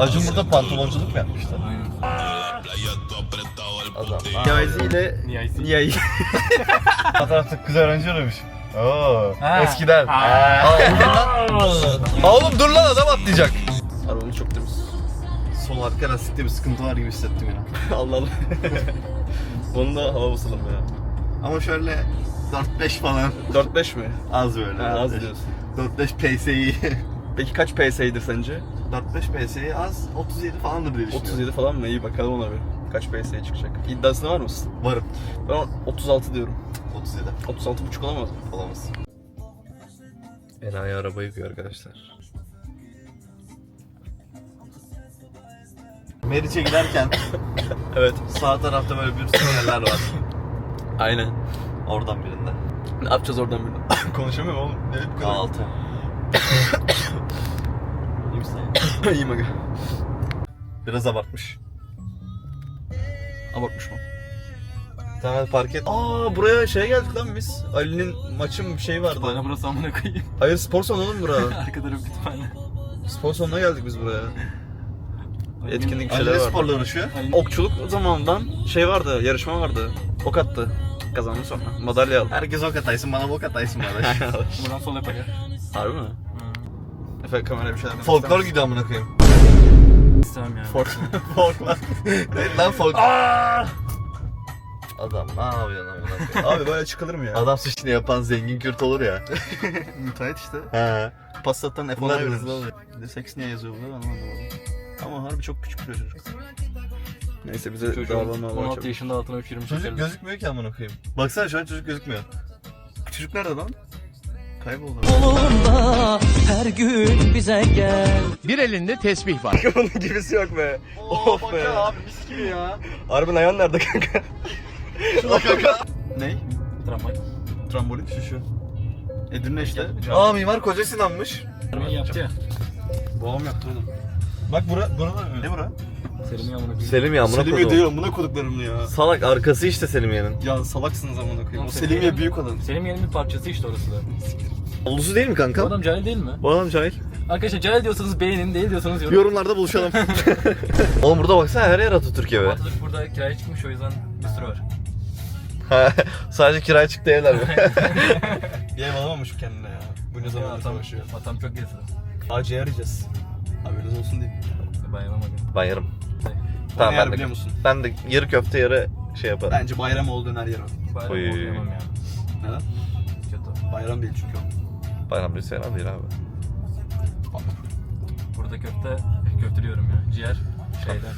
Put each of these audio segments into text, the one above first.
Acun burada pantolonculuk mu yapmışlar? Aynen. Adam. Niyazi ile Niyazi. Niyazi. Fotoğrafta kız öğrenci aramış. Oo. Ha. Eskiden. Ha. Aa, dur lan. Oğlum dur lan adam atlayacak. Arabamız çok temiz. Sol arka lastikte bir sıkıntı var gibi hissettim ya. Allah Allah. Bunun da hava basalım ya. Ama şöyle 4-5 falan 4-5 mi? az böyle. Ha, az diyorsun. 4-5 PSI. Peki kaç PS'ydi sence? 4-5 PSI az 37 falandır diye düşünüyorum. 37 falan mı? İyi bakalım ona bir. Kaç PS'ye çıkacak? İddiasına var mısın? Varım. Ben 36 diyorum. 37 36,5 olamaz mı? olamaz. Enayi araba yıkıyor arkadaşlar. Meriç'e giderken Evet. sağ tarafta böyle bir sinyaller var. Aynen. Oradan birinde. Ne yapacağız oradan bir? Konuşamıyorum oğlum. Ne bu kadar? A6. İyiyim aga. Biraz abartmış. Abartmış mı? Tamam park et. Aa buraya şeye geldik lan biz. Ali'nin maçı mı bir şey vardı. Bana burası amına koyayım. Hayır spor salonu oğlum bura. Arka tarafı kütüphane. spor salonuna geldik biz buraya. Etkinlik bir şeyler vardı. sporla uğraşıyor. Okçuluk zamanından şey vardı, yarışma vardı. Ok attı. Kazandı sonra. Madalya aldı. Herkes ok ataysın bana bok ataysın kardeş. Buradan sol yapar ya. Harbi mi? Efe kamera bir şeyler Folklor gidiyor amına koyayım. İstemem yani. Folk. Folk lan. Değil lan folk. Adam ne yapıyorsun amına koyayım? Abi böyle çıkılır mı ya? Adam suçunu yapan zengin kürt olur ya. Müteahhit işte. He. Passat'tan F10'a Bunlar bineriz. hızlı oluyor. Bir de seks niye yazıyor burada anlamadım. Ama harbi çok küçük duruyor çocuk. Neyse bize davranma 16 yaşında altına uçurmuş Çocuk çocuk gözükmüyor ki amına koyayım. Baksana şu an çocuk gözükmüyor. Çocuk nerede lan? Kayboldu. Yolunda her gün bize gel. Bir elinde tesbih var. Bunun gibisi yok be. of be. abi mis gibi ya. Harbin ayağın nerede kanka? Şuna kanka. Ney? Tramvay. Trambolin şu şu. Edirne işte. Aa mimar Koca Sinan'mış. Yaptı ya. Babam yaptı oğlum. Bak bura, bura Ne bura? Selim'i amına koyayım. Selim ya amına Selimiye diyorum buna koduklarım ya. Salak arkası işte Selimiye'nin. Ya salaksınız amına koyayım. O Selimiye büyük olan. Selim'in bir parçası işte orası da. Ulusu değil mi Bu kanka? adam cahil değil mi? Bu adam cahil. Arkadaşlar cahil diyorsanız beğenin, değil diyorsanız yorum. Yorumlarda buluşalım. Oğlum burada baksana her yer Atatürk evi. Atatürk burada kiraya çıkmış o yüzden bir sürü var. Sadece kiraya çıktı evler mi? Bir ev alamamış kendine ya. Bu ne zaman Atam, savaşıyor. atam çok gezdi. Acı arayacağız. Haberiniz olsun diye. Dayanamadım. ben yarım. Tamam Tamam ben de, biliyor musun? ben de yarı köfte yarı şey yaparım. Bence bayram olduğun her yer o. Bayram Oy. okuyamam ya. Neden? Kötü. Bayram değil çünkü o. Bayram bir selam değil abi. Burada köfte, köfte diyorum ya. Ciğer şeyden.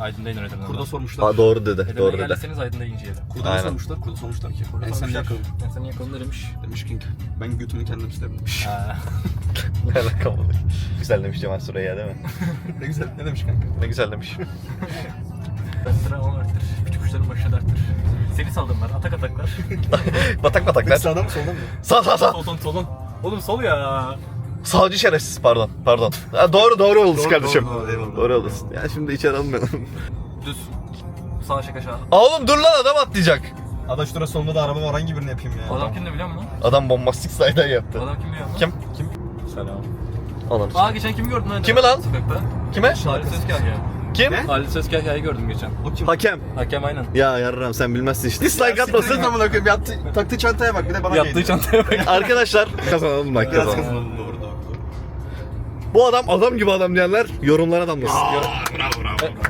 Aydın'da yönetilen. Kurda sormuşlar. Aa, doğru dedi, Edirne'ye doğru dedi. geldiyseniz Aydın'da yiyin ciğeri. Kurda Aynen. sormuşlar. Kurda sormuşlar ki. Burada En sen sormuşlar. yakalım. Ben seni yakalım demiş. Demiş ki ben götümü kendim isterim demiş. Ha. Ne alaka bu? Güzel demiş Cemal Süreyya değil mi? ne güzel. Ne demiş kanka? Ne güzel demiş. Sıra onu arttır. Küçük kuşların başına da arttır. Seni saldım ben. Atak ataklar. batak bataklar. Sağdan mı soldan mı? Sağ sağ sağ. solun solun. Oğlum sol ya. Sağcı şerefsiz pardon. Pardon. Ha, doğru doğru Doğru, kardeşim. doğru, doğru, eyvallah. Doğru yoldasın. Ya şimdi içeri almayalım. Düz. Sağ şaka aşağı. Oğlum dur lan adam atlayacak. Adaş şurası sonunda da araba var hangi birini yapayım ya? Adam kimdi biliyor musun? Adam bombastik saydan yaptı. Adam kim biliyor musun? Kim? Kim? Selam. Anam. Aa geçen kimi gördün lan? Kimi lan? Sokakta. Kime? Halit Sözkahya. Kim? Halit Sözkahya'yı gördüm geçen. O kim? Hakem. Hakem aynen. Ya yarram sen bilmezsin işte. Dislike atmasın. amına koyayım. Yattı, taktığı çantaya bak bir de bana Yaptığı değdi. çantaya bak. Arkadaşlar kazanalım bak Biraz kazanalım. kazanalım doğru doğru. Bu adam adam gibi adam diyenler yorumlara damlasın.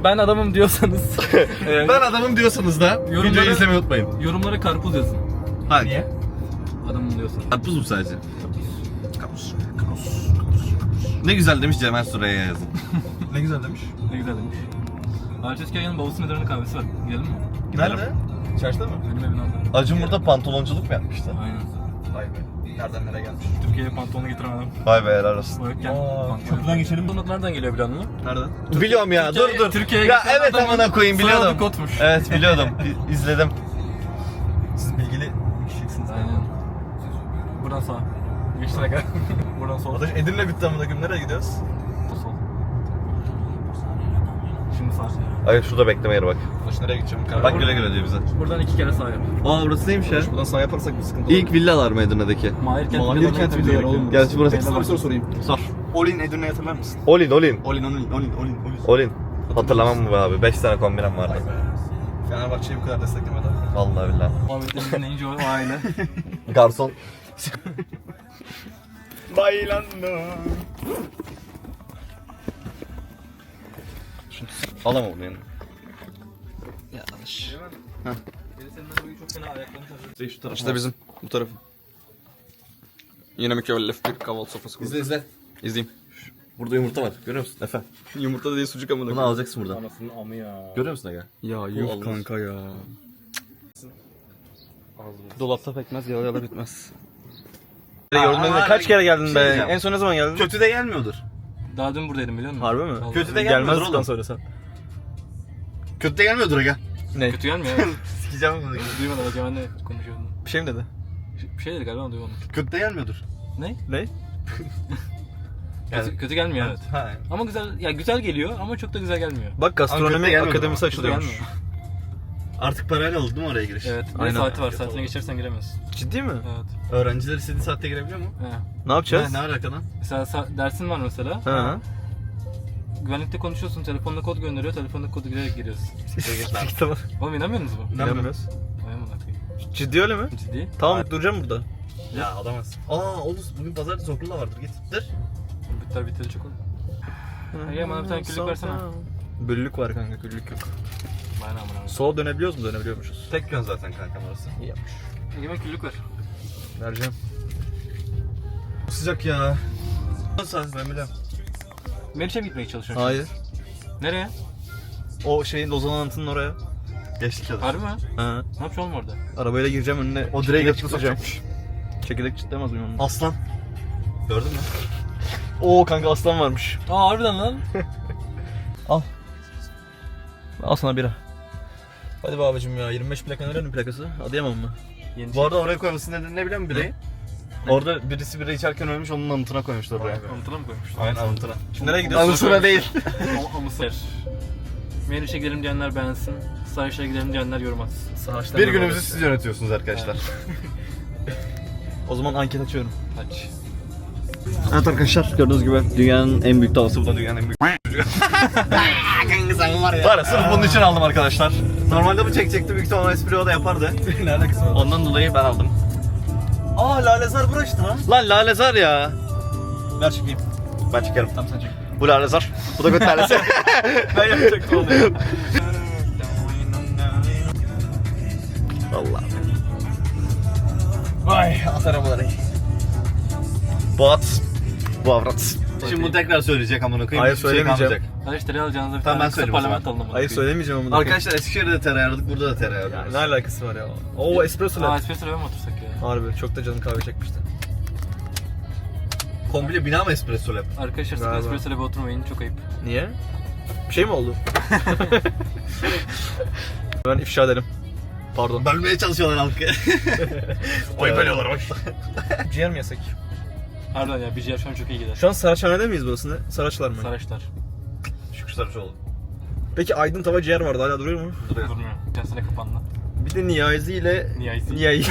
Ben adamım diyorsanız. e, Ben adamım diyorsanız da Yorumlara- videoyu izlemeyi unutmayın. Yorumlara karpuz yazın. Ha. Niye? Adamım diyorsan. Karpuz mu sadece? Ne güzel demiş Cemal Süreyya yazın. Ne güzel demiş. Ne güzel demiş. Halit Sözkahya'nın babası Medarı'nın kahvesi var. Gidelim mi? Nerede? Çarşıda mı? Benim evin orada. Acun burada pantolonculuk mu yapmışlar? Aynen. Vay be. Nereden nereye gelmiş? Türkiye'ye pantolonu getiremedim. Vay be helal olsun. Pantolon. köprüden geçelim. Bu nereden geliyor biliyor musun? Nereden? Biliyorum ya dur dur. Türkiye'ye ya evet adamın amına koyayım soyadı biliyordum. Kotmuş. Evet biliyordum. İ- izledim. Siz bilgili kişisiniz. Aynen. Buradan sağ. Geçsene gel. Buradan sol. Adaş Edirne bitti amına koyayım. Nereye gidiyoruz? Şimdi Sar. Ay şurada bekleme yeri bak. Ulaş nereye gideceğim? Karar Bak güle güle diyor bize. Buradan iki kere sağ yap. Aa burası neymiş ya? Buradan sağ yaparsak bir sıkıntı İlk villalar mı Edirne'deki? Mahir kent Mahir villaları kent villaları gerekiyor. oğlum. Gerçi burası... Ben sana bir soru sorayım. Sor. Olin Edirne'yi hatırlar mısın? Olin, Olin. Olin, Olin, Olin, Olin, Olin. Olin. Hatırlamam mı be abi? 5 tane kombinem vardı. Fenerbahçe'yi bu kadar desteklemeden. Vallahi billahi. Muhammed'in dinleyince o aynı. Garson. Bailando. Alamam bunu yanına. Fena ayaklarını Şu taraf. İşte bizim bu tarafı. Yine mükellef bir kahvaltı sofrası kurduk. İzle izle. İzleyeyim. Burada yumurta var. Görüyor musun? Efe. Yumurta da değil sucuk amına. Bunu alacaksın buradan. Anasının amı ya. Görüyor musun Ege? Ya Allah. yuh kanka ya. Dolapta pekmez yala yala bitmez. Mü? Kaç kere geldin Şey be? diyeceğim. En son ne zaman geldin? Kötü de gelmiyordur. Daha dün buradaydım biliyor musun? Harbi mi? Vallahi. Kötü de gelmiyordur oğlum. söylesen. Kötü de gelmiyordur aga. Ne? Kötü gelmiyor evet. Sikeceğim bunu. Duymadım Egemen'le konuşuyordum. Bir şey mi dedi? Bir şey dedi galiba ama duymadım. Kötü de gelmiyordur. Ne? Ne? Kötü, kötü gelmiyor evet. Ha. Ama güzel, ya güzel geliyor ama çok da güzel gelmiyor. Bak gastronomi Ankara gelmedi akademisi ama. açılıyormuş. Güzel gelmiyor. Artık parayla oldu değil mi oraya giriş? Evet. Bir Aynen. saati var. Saatine geçersen giremezsin. Ciddi mi? Evet. Öğrenciler istediği saatte girebiliyor mu? He. Ne yapacağız? Ne, ne alaka lan? Mesela sa- dersin var mesela. Ha. Güvenlikte konuşuyorsun. Telefonla kod gönderiyor. Telefonla kodu girerek giriyorsun. tamam. Oğlum inanmıyor musunuz bu? İnanmıyoruz. Vay amına koyayım. Ciddi öyle mi? Ciddi. Tamam duracağım burada. Ya alamaz. Aa oğlum bugün pazartesi okulda vardır git. Dur. Bitter bitter çok oldu. Ege bana bir tane küllük versene. Büllük var kanka küllük yok. Bana. Sola dönebiliyoruz mu? Dönebiliyormuşuz. Tek yön zaten kankam orası. İyi yapmış. Ben küllük ver. Vereceğim. Sıcak ya. Nasıl ben biliyorum. Meriç'e mi gitmeye çalışıyorum? Hayır. şimdi? Nereye? O şeyin Lozan Anıtı'nın oraya. Geçtik ya. Harbi mi? Ha. Ne yapacağım oğlum orada? Arabayla gireceğim önüne. O direğe götürü tutacağım. Çekirdek çitlemez mıyım onu? Aslan. Gördün mü? Oo kanka aslan varmış. Aa harbiden lan. Al sana bira. Hadi babacım ya 25 plaka nerenin plakası? Adıyaman mı? Yeni Bu arada oraya koymasının nedeni ne biliyor musun bireyi? Orada birisi bira içerken ölmüş onun anıtına koymuşlar oraya. Anıtına mı koymuşlar? Aynen anıtına. Şimdi nereye gidiyorsun? Anısına değil. Amısı. Meriç'e gidelim diyenler beğensin. Sahiş'e gidelim diyenler yorum atsın. Bir günümüzü siz yönetiyorsunuz arkadaşlar. O zaman anket açıyorum. Aç. Evet arkadaşlar gördüğünüz gibi dünyanın en büyük davası bu da dünyanın en büyük var ya. Var ya sırf bunun için aldım arkadaşlar. Normalde bu çekecekti büyük ihtimalle espri o da yapardı. ne alakası var? Ondan dolayı ben aldım. Aa Lalezar bura işte lan. Lan Lalezar ya. Ver çekeyim. Ben çekerim. Tamam sen çek. Bu Lalezar. Bu da göt Lalesi. ben yapacaktım onu. Allah. Vay at arabaları. Bu at. Bu avrat. Şimdi bunu tekrar söyleyecek amına koyayım. Hayır, hiçbir şey tereyağı alacağınıza bir Tamam, tane ben kısa söyleyeyim o zaman. parlament alın. Hayır söylemeyeceğim ama. Arkadaşlar Eskişehir'de tereyağı aradık, burada da tereyağı arıyoruz. ne alakası var ya? Oo espresso Aa lab. espresso'ya mı otursak ya? Harbi çok da canım kahve çekmişti. Komple bina mı espresso lab? Arkadaşlar sakın Galiba. espresso'ya bir oturmayın çok ayıp. Niye? Bir şey mi oldu? ben ifşa ederim. Pardon. Bölmeye çalışıyorlar halkı. oy bölüyorlar oy. Ciğer mi yesek? Harbiden ya bir ciğer şu an çok iyi gider. Şu an Saraçhane'de miyiz burası ne? Saraçlar mı? Saraçlar. Şükrü Sarıcıoğlu. Peki Aydın Tava ciğer vardı hala duruyor mu? Duruyor. Durmuyor. Geçen sene kapandı. Bir de Niyazi ile Niyazi. Niyazi.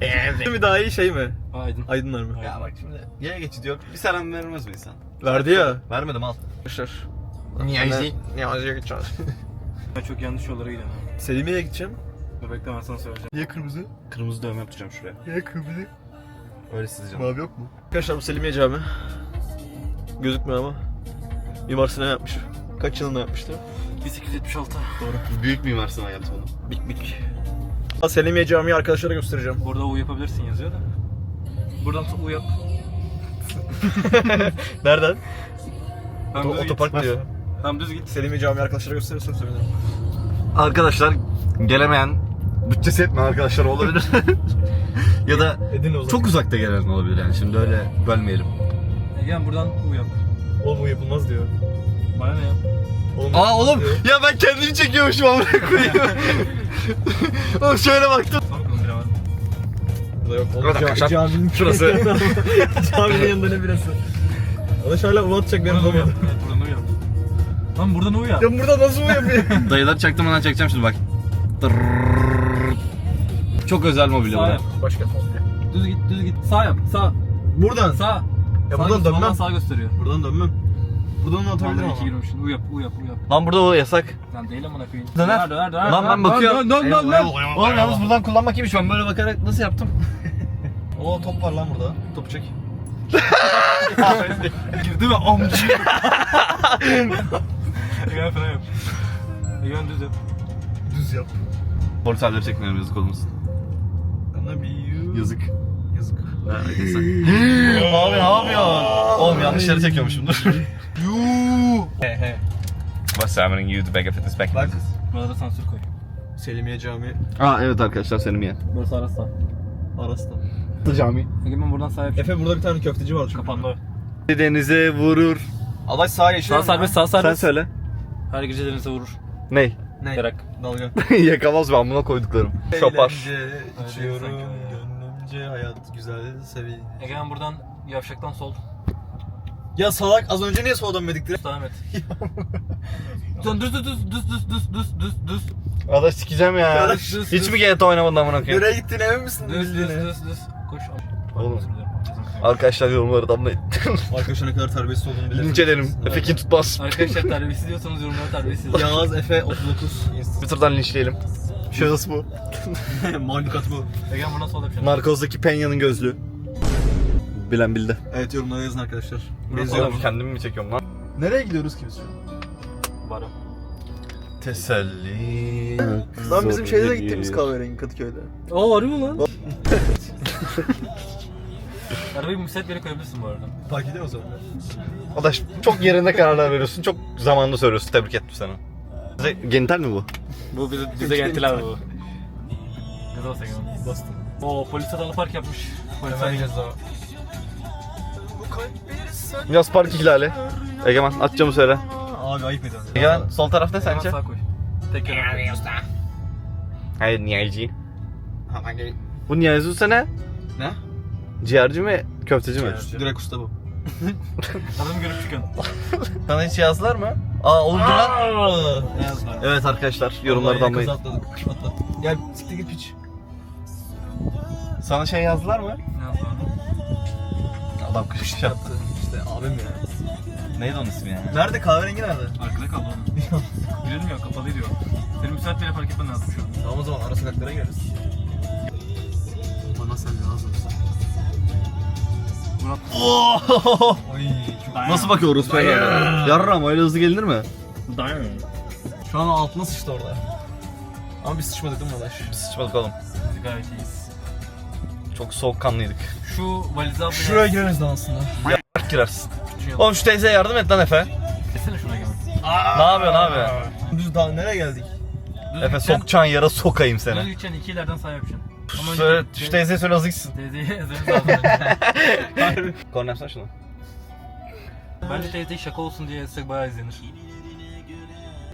Niyazi. mi daha iyi şey mi? Aydın. Aydınlar mı? Ya bak şimdi yaya geçidi yok. Bir selam vermez mi insan? Verdi ya. Vermedim al. Arkadaşlar. Niyazi. Niyazi'ye gideceğiz. Ben çok yanlış yollara gidiyorum. Selimiye'ye gideceğim. Dur bekle ben sana söyleyeceğim. Niye kırmızı? Kırmızı dövme yapacağım şuraya. Niye kırmızı? Öyle sizce. Mavi yok mu? Arkadaşlar bu Selimiye Cami. Gözükmüyor ama. Mimar Sinan yapmış. Kaç yılında yapmıştı? 1876. Büyük mimar Sinan yaptı onu. Bik bik. Selimiye Camii'yi arkadaşlara göstereceğim. Burada U yapabilirsin yazıyor da. Buradan U yap. Nereden? Tam düz git. Otopark diyor. Tam düz git. Selimiye Camii arkadaşlara gösterirsen sevinirim. Arkadaşlar gelemeyen bütçesi yetmeyen arkadaşlar olabilir. ya da o çok uzakta gelen olabilir yani şimdi öyle bölmeyelim. Egen buradan U yap. Oğlum bu yapılmaz diyor. Bana ne yap? Oğlum, Aa oğlum diyor. ya ben kendimi çekiyormuşum amına koyayım. oğlum şöyle baktım. Sor bakalım bir var. Burada yok. Oğlum, arkadaşlar, caminin şurası. caminin yanında ne birası? Adaş hala ulu atacak beni Buradan uyan. bulamadı. Evet buradan uyan. Lan buradan uyan. Ya burada nasıl uyanıyor? Dayıları çaktırmadan çekeceğim şimdi bak. Tırrrr. Çok özel mobilya Sağ yap. Başka. Düz git düz git. Sağ yap. Sağ. Buradan. Sağ. Ya buradan göster- dönmem. Vallahi Sağ gösteriyor. Buradan dönmem. Buradan onu atabilirim Nereden ama. iki girmişsin? Uyap uyap uyap. Lan burada o yasak. Lan değil amına koyayım. Döner. döner döner. Lan ben bakıyorum. Dön dön dön. dön. Oğlum yalnız buradan kullanmak iyiymiş. Ben böyle bakarak nasıl yaptım? Oo top var lan burada. Topu çek. Girdi mi amcı? Egemen falan yap. Egemen düz yap. Düz yap. Portalleri çekmiyorum yazık olmasın. Yazık. Yazık. Abi ne yapıyorsun? Oğlum yanlış yere çekiyormuşum dur. He he. What's happening you to beg for this back? Bak. Buralara sansür koy. Selimiye Camii. Aa evet arkadaşlar senin ya. Burası arası. Aras'ta. Cami. Egemen buradan sağ yap. Efe burada bir tane köfteci var. Kapandı. Denize vurur. Adaş sağa geçiyor. Sağ serbest sağ Sen serbest. söyle. Her gece denize vurur. Ney? Ne? Yarak. Dalga. Yakamaz ben buna koyduklarım. Şopar. Eğlence, içiyorum. sanki öyle. Gönlümce hayat güzel sevi. Egemen buradan yavşaktan sol. Ya salak az önce niye soldan verdik direkt? Devam et. Dön düz düz düz düz düz düz düz düz düz. Adaş sikeceğim ya. Arkadaş, düz, Hiç düz. mi GT oynamadın amına koyayım? Nereye gittin emin misin? Düz düz düz düz. Koş. Oğlum. Arkadaşlar yorumları damlayın. Arkadaşlar ne kadar terbiyesiz olduğunu bilirim. İncelerim. Efe kim tutmaz. Arkadaşlar terbiyesiz diyorsanız yorumlara terbiyesiz. Yağız Efe 39. Twitter'dan linçleyelim. Şahıs bu. Mahlukat bu. Egemen buradan sol yapacağım. Narkoz'daki Penya'nın gözlüğü. Bilen bildi. Evet yorumlara yazın arkadaşlar. Oğlum kendimi mi çekiyorum lan? Nereye gidiyoruz ki biz şu an? Baro. Teselli. Lan bizim şeyde de gittiğimiz kahverengi Kadıköy'de. Aa harbi mi lan? Arabayı müsait bir yere koyabilirsin bu arada. Park ediyor o zaman. Adaş çok yerinde kararlar veriyorsun. Çok zamanında söylüyorsun. Tebrik ettim seni. Bize genital mi bu? Bu bize, bize geldiler bu. Gaza bas Egemen. Bastım. Oo polis adalı park yapmış. Polis Hemen adalı. ceza. Bu kalp bir sen. Yaz park ihlali. Egemen atacağımı söyle. Abi ayıp ediyorsun. Egemen sol taraf ne Egemen sence? sağa koy. Tek yöne. Hayır Niyazi. Gel. Bu Niyazi ne? Ne? Ciğerci mi? Köfteci mi? Direkt usta bu. Adamı görüp çıkın. Sana hiç yazdılar mı? Aa oldu lan. Ne yazdı? Evet arkadaşlar yorumları damlayın. Atladık. Gel siktir git piç. Sana şey yazdılar mı? Adam kışkış yaptı. İşte abim ya. Neydi onun ismi ya? Nerede kahverengi nerede? Arkada kaldı onun. Girilmiyor kapalı diyor. Senin müsait bir yere park etmen lazım şu an. Tamam o zaman ara sokaklara gireriz. Bana sen lazım. Murat. Oy. Çok... Nasıl bakıyoruz peki? Yarram öyle hızlı gelinir mi? Dayan. Şu an altına sıçtı orada. Ama biz sıçmadık değil mi Adaş? Biz sıçmadık oğlum. Biz gayet iyiyiz. Çok soğukkanlıydık. Şu valizi abla Şuraya gireriz de aslında. Bak girersin. Şu Oğlum şu teyzeye yardım et lan Efe. Desene şuna Egemen. Ne yapıyorsun abi? Düz daha nereye geldik? Düz Efe gideceksin. sokacağın yere sokayım Düz seni. gideceksin iki ileriden sağ yapacaksın. Ama Söyle, önce- şu teyzeye söyle gitsin. Teyzeyi ezeriz lazım. Korna yapsana şunu. Bence teyze şaka olsun diye etsek bayağı izlenir.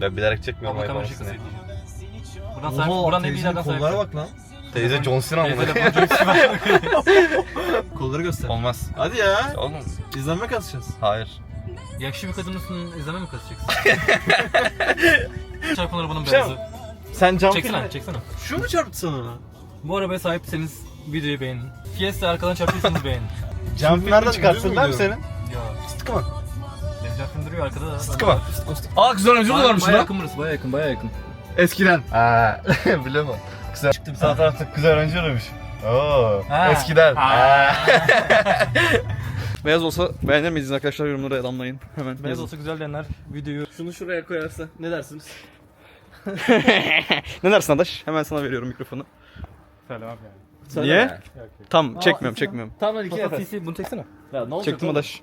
Ben bilerek çekmiyorum Abla ayıp kamera olmasın şakası diye. yapacağım. Buradan sağ buradan ne teyzenin sağ kollara bak lan. Teyze John Cena mı? Teyze de Bon Jovi var. Kolları göster. Olmaz. Hadi ya. Oğlum İzlenme kasacağız. hayır. Yakışı bir kadının izleme mi kasacaksın? Çarpan arabanın Şey beyazı. Sen cam Çeksene, çeksene. Şu mu çarptı sana? Bu arabaya sahipseniz videoyu beğenin. Fiesta arkadan çarpıyorsanız beğenin. Cam Şu filmden filmden çıkartsın duruyor değil mi muydu? senin? Ya. Sıtkı mı? Denizcan film duruyor arkada da. Sıtkı mı? Aa güzel oyuncu Bayağı, varmış lan. yakın burası, bayağı yakın, bayağı yakın. Eskiden. Aa, biliyor musun? Güzel. Çıktı Sağ tarafta güzel oyuncu varmış. Oo, Ha. eskiden. Beyaz olsa beğenir miydiniz arkadaşlar yorumlara damlayın. Hemen Beyaz olsa güzel diyenler videoyu Şunu şuraya koyarsa ne dersiniz? ne dersin Adaş? Hemen sana veriyorum mikrofonu. Söylemem yani. Niye? Tam çekmiyorum çekmiyorum. Tamam hadi iki nefes. Bunu çeksene. Ya ne olacak Çektim oğlum? Adaş.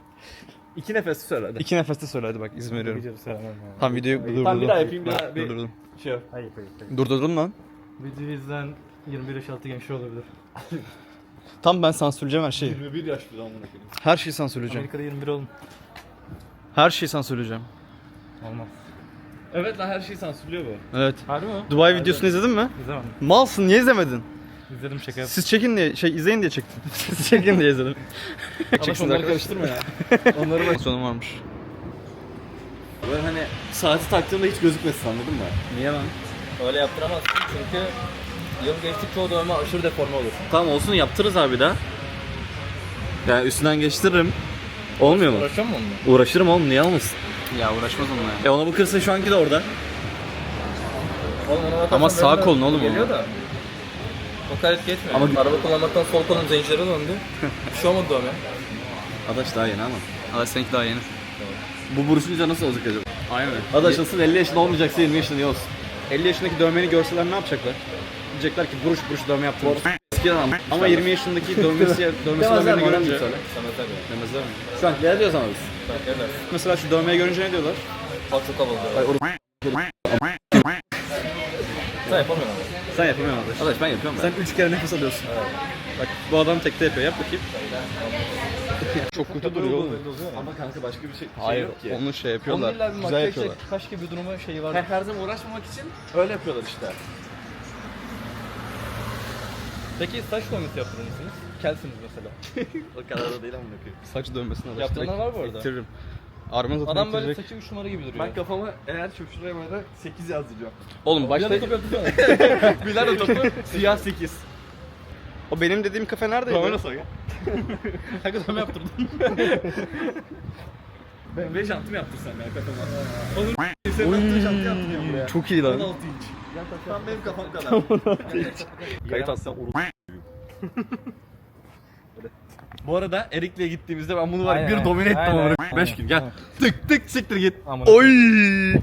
İki nefes söyle hadi. İki nefeste söyle hadi bak izin veriyorum. Videoyu söylemem yani. Tam videoyu durdurdum. Tamam, bir daha yapayım, bir daha bir- Durdurdum. Şey yok. Hayır, hayır, hayır. Durdurdum lan. Videoyu izleyen 21 yaş altı gençler olabilir. Tam ben sansürleyeceğim her şeyi. 21 yaş bir zaman bunu Her şeyi sansürleyeceğim. Amerika'da 21 olun. Her şeyi sansürleyeceğim. Olmaz. Evet lan her şeyi sansürlüyor bu. Evet. Harbi mi? Dubai videosunu izledin mi? İzlemedim. Malsın niye izlemedin? İzledim şaka yap. Siz çekin diye, şey izleyin diye çektim. Siz çekin diye izledim. Çeksiniz onları karıştırma ya. onları bak. Sonum varmış. Böyle hani saati taktığımda hiç gözükmesin anladın mı? Niye lan? Öyle yaptıramazsın çünkü yıl geçtikçe o dövme aşırı deforme olur. Tamam olsun yaptırırız abi daha. Yani üstünden geçtiririm. Olmuyor mu? Uğraşıyor mu onunla? Uğraşırım oğlum niye olmasın? Ya uğraşmaz onunla ya. E ona bakırsın şu anki de orada. Oğlum ona bakarsan Ama sağ böyle kolun oğlum Geliyor o. da. Etki etmiyor. Ama araba kullanmaktan sol kolun zincirlere döndü. Bir şey olmadı dövme. Adaş daha yeni ama. Adaş seninki daha yeni. Bu buruşunca nasıl olacak acaba? Aynen. Adaş asıl 50 yaşında olmayacaksa 20 yaşında niye olsun? 50 yaşındaki dövmeni görseler ne yapacaklar? Diyecekler ki buruş buruş dövme yaptım. Eskiden ama. Ama 20 yaşındaki dövmesi dövmesi dövmeni görünce Demezler mi? An ne diyoruz ama biz? Mesela şu dövmeyi görünce ne diyorlar? Bak çok havalı. Sen yapamıyorsun ama. Sen yapamıyorsun Adaş. Adaş ben yapıyorum ben. Sen 3 kere nefes alıyorsun. Bak bu adam tekte yapıyor. Yap bakayım. Çok kötü duruyor oğlum. Ama kanka başka bir şey, Hayır, yok ki. onu şey yapıyorlar. Onun illa bir Güzel yapıyorlar. kaş gibi bir duruma şeyi var. Her, her zaman uğraşmamak için öyle yapıyorlar işte. Peki saç dövmesi yaptırır mısınız? Kelsiniz mesela. O kadar da değil ama bakıyorum. Saç dövmesine Adaş. Yaptıranlar var bu arada. Ettiririm. Arman zaten Adam böyle ettirecek. saçı 3 numara gibi duruyor. Ben kafama eğer şu şuraya böyle 8 yazdıracağım. Oğlum başta... Başta... yapıp Bilardo topu siyah 8. O benim dediğim kafe neredeydi? Nasıl ya? Kanka dövme yaptırdım. Ben 5 antım yaptırsam ya kafama. Senin attığın şantı yaptırıyorum buraya. Çok iyi lan. 16 inç. Tam benim kafam kadar. Kayıt alsam Bu arada Erik'le gittiğimizde ben bunu var ya Aynen, bir domine ettim Aynen, ama aynen. 5 gün gel. Tık tık siktir git. Aman. Oy!